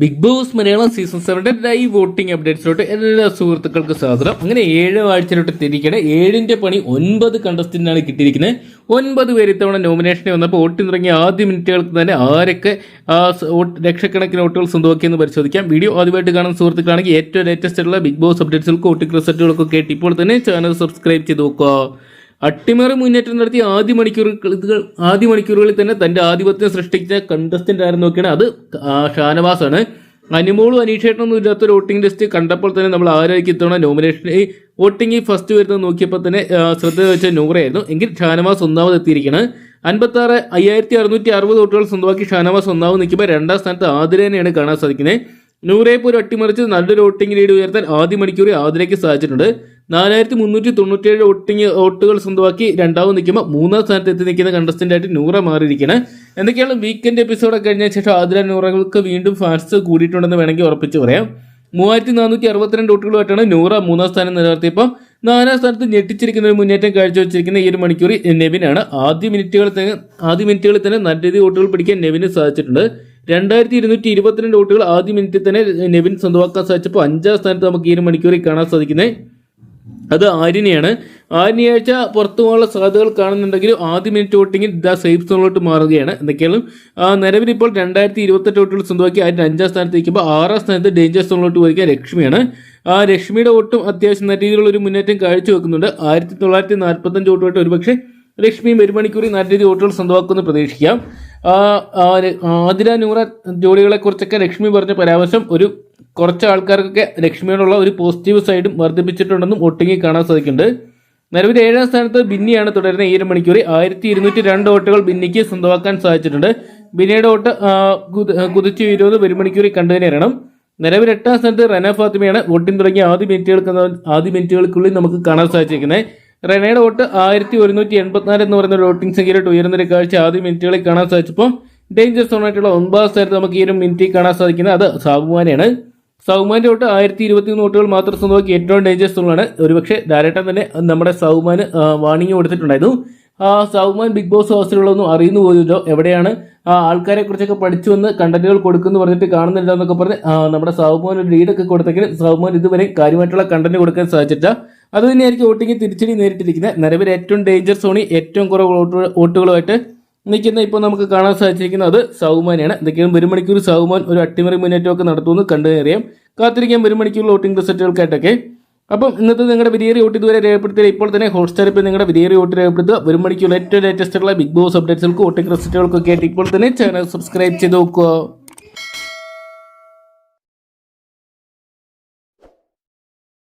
Big boss Malayalam season സെവന്റെ live voting അപ്ഡേറ്റ്സിലോട്ട് എല്ലാ സുഹൃത്തുക്കൾക്കും സ്വാഗതം. അങ്ങനെ ഏഴ് ആഴ്ചയിലോട്ട് തിരിക്കണേ ഏഴിന്റെ പണി ഒൻപത് കണ്ടസ്റ്റന്റാണ് കിട്ടിയിരിക്കുന്നത് ഒൻപത് പേര് ഇത്തവണ നോമിനേഷനെ വന്നപ്പോൾ വോട്ട് തുടങ്ങിയ ആദ്യ മിനിറ്റുകൾക്ക് തന്നെ ആരൊക്കെ ലക്ഷക്കണക്കിന് വോട്ടുകൾ സ്വന്തമാക്കിയെന്ന് പരിശോധിക്കാം. വീഡിയോ ആദ്യമായിട്ട് കാണുന്ന സുഹൃത്തുക്കളാണെങ്കിൽ ഏറ്റവും ലേറ്റസ്റ്റ് ആയിട്ടുള്ള ബിഗ് ബോസ് അപ്ഡേറ്റ്സുകൾക്ക് വോട്ടിംഗ് റിസൾട്ടുകൾക്കൊക്കെ കേട്ട് ഇപ്പോൾ തന്നെ ചാനൽ സബ്സ്ക്രൈബ് ചെയ്ത് നോക്കുക. അട്ടിമറി മുന്നേറ്റം നടത്തിയ ആദ്യ മണിക്കൂറുകൾ ആദ്യ മണിക്കൂറുകളിൽ തന്നെ തന്റെ ആധിപത്യം സൃഷ്ടിച്ച കണ്ടസ്റ്റന്റ് ആരെന്ന് നോക്കിയാണ് അത് ഷാനവാസ് ആണ് അനുമോളും അനീഷേട്ടനൊന്നും ഇല്ലാത്ത വോട്ടിംഗ് ലിസ്റ്റ് കണ്ടപ്പോൾ തന്നെ നമ്മൾ ആരായിരിക്കും ഇത്തവണ നോമിനേഷൻ ഈ വോട്ടിംഗ് ഫസ്റ്റ് വരുന്നത് നോക്കിയപ്പോൾ തന്നെ ശ്രദ്ധ വെച്ച നൂറയായിരുന്നു. എങ്കിൽ ഷാനവാസ് ഒന്നാമത് എത്തിയിരിക്കുന്നത് അൻപത്തി ആറ് അയ്യായിരത്തി അറുന്നൂറ്റി അറുപത് വോട്ടുകൾ സ്വന്തമാക്കി ഷാനവാസ് ഒന്നാമത് നിൽക്കുമ്പോൾ രണ്ടാം സ്ഥാനത്ത് ആതിരേനെയാണ് കാണാൻ സാധിക്കുന്നത്. നൂറെ പോലും അട്ടിമറിച്ച് നല്ലൊരു വോട്ടിംഗ് ലീഡ് ഉയർത്താൻ ആദ്യ മണിക്കൂറിൽ ആതിരയ്ക്ക് സാധിച്ചിട്ടുണ്ട്. നാലായിരത്തി മുന്നൂറ്റി തൊണ്ണൂറ്റിയേഴ് വോട്ടിംഗ് വോട്ടുകൾ സ്വന്തമാക്കി രണ്ടാമത് നിൽക്കുമ്പോൾ മൂന്നാം സ്ഥാനത്ത് എത്തി നിൽക്കുന്ന കണ്ടസ്റ്റന്റായിട്ട് നൂറ മാറിയിരിക്കണം എന്തൊക്കെയാണ് വീക്കെൻഡ് എപ്പിസോഡ് കഴിഞ്ഞ ശേഷം ആതിര നൂറകൾക്ക് വീണ്ടും ഫാൻസ് കൂടിയിട്ടുണ്ടെന്ന് വേണമെങ്കിൽ ഉറപ്പിച്ച് പറയാം. മൂവായിരത്തി നാനൂറ്റി അറുപത്തിരണ്ട് വോട്ടുകളുമായിട്ടാണ് നൂറ മൂന്നാം സ്ഥാനം നിലനിർത്തിയപ്പോൾ നാലാം സ്ഥാനത്ത് ഞെട്ടിച്ചിരിക്കുന്ന ഒരു മുന്നേറ്റം കാഴ്ചവെച്ചിരിക്കുന്ന ഈ ഒരു മണിക്കൂറിൽ നെവിനാണ്. ആദ്യ മിനിറ്റുകളിൽ തന്നെ ആദ്യ മിനിറ്റുകളിൽ തന്നെ നല്ല രീതിയിൽ വോട്ടുകൾ പിടിക്കാൻ നെവിന് സാധിച്ചിട്ടുണ്ട്. രണ്ടായിരത്തി ഇരുന്നൂറ്റി ഇരുപത്തിരണ്ട് വോട്ടുകൾ ആദ്യ മിനിറ്റിൽ തന്നെ നെവിൻ സ്വന്തമാക്കാൻ സാധിച്ചപ്പോൾ അഞ്ചാം സ്ഥാനത്ത് നമുക്ക് ഈ മണിക്കൂറിൽ കാണാൻ സാധിക്കുന്നത് അത് ആര്യനെയാണ്. ആര്യനാഴ്ച പുറത്തു പോകാനുള്ള സാധ്യതകൾ കാണുന്നുണ്ടെങ്കിലും ആദ്യ മിനിറ്റ് വോട്ടിങ്ങിൽ ദ സേഫ് സോണിലോട്ട് മാറുകയാണ്. എന്തൊക്കെയാണ് നിലവിൽ ഇപ്പോൾ രണ്ടായിരത്തി ഇരുപത്തെട്ട് വോട്ടുകൾ സ്വന്തമാക്കി ആര്യൻ അഞ്ചാം സ്ഥാനത്ത് നിൽക്കുമ്പോൾ ആറാം സ്ഥാനത്ത് ഡേഞ്ചർ സോണിലോട്ട് പോയിരിക്കുക ലക്ഷ്മിയാണ്. ആ ലക്ഷ്മിയുടെ വോട്ടും അത്യാവശ്യം നല്ല രീതിയിലുള്ള ഒരു മുന്നേറ്റം കാഴ്ചവെക്കുന്നുണ്ട് ആയിരത്തി തൊള്ളായിരത്തി നാൽപ്പത്തഞ്ച് വോട്ടുമായിട്ട് ഒരുപക്ഷെ ലക്ഷ്മിയും ഒരു മണിക്കൂറിൽ നല്ല രീതിയിൽ വോട്ടുകൾ സ്വന്തമാക്കുമെന്ന് പ്രതീക്ഷിക്കാം. ആതിര നൂറ ജോഡികളെ കുറിച്ചൊക്കെ ലക്ഷ്മി പറഞ്ഞ പരാമർശം ഒരു കുറച്ച് ആൾക്കാർക്കൊക്കെ ലക്ഷ്മിയോടുള്ള ഒരു പോസിറ്റീവ് സൈഡും വർദ്ധിപ്പിച്ചിട്ടുണ്ടെന്നും ഒട്ടുങ്ങി കാണാൻ സാധിക്കുന്നുണ്ട്. നിലവിൽ ഏഴാം സ്ഥാനത്ത് ബിന്നിയാണ് തുടരുന്ന ഈ മണിക്കൂറി ആയിരത്തി ഇരുന്നൂറ്റി രണ്ട് വോട്ടുകൾ ബിന്നിക്ക് സ്വന്തമാക്കാൻ സാധിച്ചിട്ടുണ്ട്. ബിന്നിയുടെ വോട്ട് കുതിച്ചു ഇരുപത് ഒരു മണിക്കൂറിൽ കണ്ടതിനെ അറിയണം. നിലവിൽ എട്ടാം സ്ഥാനത്ത് റന ഫാത്തിമയാണ് വോട്ടിംഗ് തുടങ്ങിയ ആദ്യ മിനിറ്റുകൾക്ക് ആദ്യ മിനിറ്റുകൾക്കുള്ളിൽ നമുക്ക് കാണാൻ സാധിച്ചിരിക്കുന്നത്. റെനയുടെ വോട്ട് ആയിരത്തി ഒരുന്നൂറ്റി എൺപത്തിനാല് എന്ന് പറയുന്ന വോട്ടിംഗ് സംഖ്യയിലോട്ട് ഉയർന്നൊരു കാഴ്ച ആദ്യ മിനിറ്റുകളിൽ കാണാൻ സാധിച്ചപ്പോൾ ഡേഞ്ചർ സോണായിട്ടുള്ള ഒൻപതാം സ്ഥാനത്ത് നമുക്ക് ഈ ഒരു മിനിറ്റിൽ കാണാൻ സാധിക്കുന്നത് അത് സാബുമാനെയാണ് സൗമാന്റെ വോട്ട് ആയിരത്തി ഇരുപത്തി മൂന്ന് വോട്ടുകൾ മാത്രം സ്വന്തമാക്കി ഏറ്റവും ഡേഞ്ചർ സോണാണ്. ഒരുപക്ഷെ ധാരാട്ടം തന്നെ നമ്മുടെ സൗമാന് വാണിംഗ് കൊടുത്തിട്ടുണ്ടായിരുന്നു. സൗമാൻ ബിഗ് ബോസ് ഹോസ്റ്റലുകളൊന്നും അറിയുന്നു പോലുമില്ലോ. എവിടെയാണ്? ആൾക്കാരെ കുറിച്ചൊക്കെ പഠിച്ചു വന്ന് കണ്ടന്റുകൾ കൊടുക്കുന്നു പറഞ്ഞിട്ട് കാണുന്നില്ല എന്നൊക്കെ പറഞ്ഞ് നമ്മുടെ സൗമോൻ ഒരു ലീഡൊക്കെ കൊടുത്തെങ്കിലും സൗമോൻ ഇതുവരെ കാര്യമായിട്ടുള്ള കണ്ടന്റ് കൊടുക്കാൻ സാധിച്ചിട്ടില്ല. അത് തന്നെയായിരിക്കും വോട്ടിംഗ് തിരിച്ചടി നേരിട്ടിരിക്കുന്നത്. നിലവിൽ ഏറ്റവും ഡേഞ്ചർ സോണി ഏറ്റവും കുറവ് വോട്ട് വോട്ടുകളുമായിട്ട് നിൽക്കുന്ന ഇപ്പോൾ നമുക്ക് കാണാൻ സാധിച്ചിരിക്കുന്നത് സൗമാനെയാണ് എന്തൊക്കെയാണ് ഒരു മണിക്കൂർ സൗമാൻ ഒരു അട്ടിമറി മുന്നേറ്റമൊക്കെ നടത്തുമെന്ന് കണ്ടറിയാം. കാത്തിരിക്കാൻ ഒരു മണിക്കൂർ വോട്ടിംഗ് റിസൾട്ടുകൾക്കായിട്ടൊക്കെ. അപ്പം ഇന്നത്തെ നിങ്ങളുടെ വിലയേറിയ വോട്ട് ഇതുവരെ രേഖപ്പെടുത്തിയ ഇപ്പോൾ തന്നെ ഹോട്ട്സ്റ്റാർ ഇപ്പോൾ നിങ്ങളുടെ വിലയേറിയ വോട്ട് രേഖപ്പെടുത്തുക. ഒരു മണിക്കൂർ ഏറ്റവും ലേറ്റസ്റ്റ് ഉള്ള ബിഗ് ബോസ് അപ്ഡേറ്റ്സുകൾക്ക് വോട്ടിംഗ് റിസൾട്ടുകൾക്കൊക്കെ ആയിട്ട് ഇപ്പോൾ തന്നെ ചാനൽ സബ്സ്ക്രൈബ് ചെയ്ത് നോക്കുക.